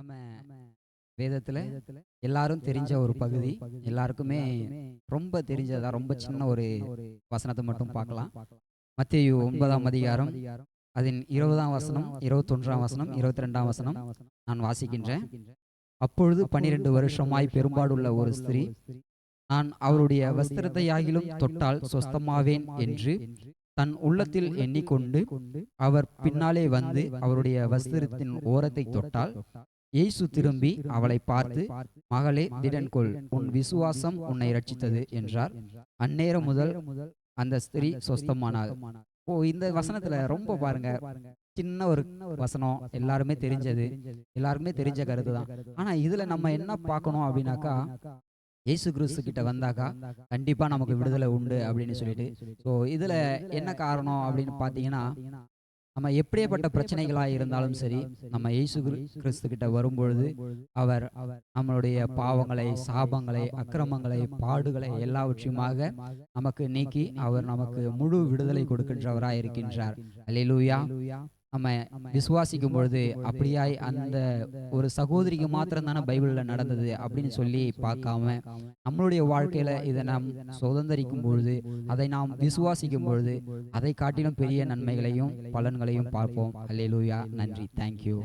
நம்ம வேதத்துல எல்லாரும் தெரிஞ்ச ஒரு பகுதி. எல்லாருக்குமே ரொம்ப தெரிஞ்சதா ரொம்ப சின்ன ஒரு வசனத்தை மட்டும் பார்க்கலாம். மத்தேயு ஒன்பதாம் அதிகாரம் அதன் இருபதாம் வசனம் இருபத்தொன்றாம் வசனம் இருபத்தி ரெண்டாம் வசனம் நான் வாசிக்கின்றேன். அப்பொழுது பன்னிரண்டு வருஷமாய் பெரும்பாடுள்ள ஒரு ஸ்திரீ நான் அவருடைய வஸ்திரத்தையாகிலும் தொட்டால் சொஸ்தமாவேன் என்று தன் உள்ளத்தில் எண்ணிக்கொண்டு அவர் பின்னாலே வந்து அவருடைய வஸ்திரத்தின் ஓரத்தை தொட்டால் இயேசு திரும்பி அவளை பார்த்து மகளே திடன்கொள் உன் விசுவாசம் உன்னை ரட்சித்தது என்றார். அந்நேரம் முதல் அந்த ஸ்திரீ சொஸ்தமானாள். ஓ இந்த வசனத்துல ரொம்ப பாருங்க. சின்ன ஒரு வசனம். எல்லாருமே தெரிஞ்சது. எல்லாருக்குமே தெரிஞ்ச கருத்து தான். ஆனா இதுல நம்ம என்ன பார்க்கணும் அப்படின்னாக்கா இயேசு கிறிஸ்து கிட்ட வந்தாக்கா கண்டிப்பா நமக்கு விடுதலை உண்டு அப்படின்னு சொல்லிட்டு. ஸோ இதுல என்ன காரணம் அப்படின்னு பார்த்தீங்கன்னா நம்ம எப்படியேப்பட்ட பிரச்சனைகளா இருந்தாலும் சரி நம்ம இயேசு கிறிஸ்து கிட்ட வரும்பொழுது அவர் அவர் நம்மளுடைய பாவங்களை சாபங்களை அக்கிரமங்களை பாடுகளை எல்லாவற்றையுமாக நமக்கு நீக்கி அவர் நமக்கு முழு விடுதலை கொடுக்கின்றவராய் இருக்கின்றார் அல்லேலூயா நம்ம விசுவாசிக்கும் பொழுது அப்படியாய் அந்த ஒரு சகோதரிக்கு மாத்திரம் தானே பைபிள்ல நடந்தது அப்படின்னு சொல்லி பார்க்காம நம்மளுடைய வாழ்க்கையில இதை நாம் சுதந்திரிக்கும் பொழுது அதை நாம் விசுவாசிக்கும் பொழுது அதை காட்டிலும் பெரிய நன்மைகளையும் பலன்களையும் பார்ப்போம். அல்லேலூயா. நன்றி. தேங்க்யூ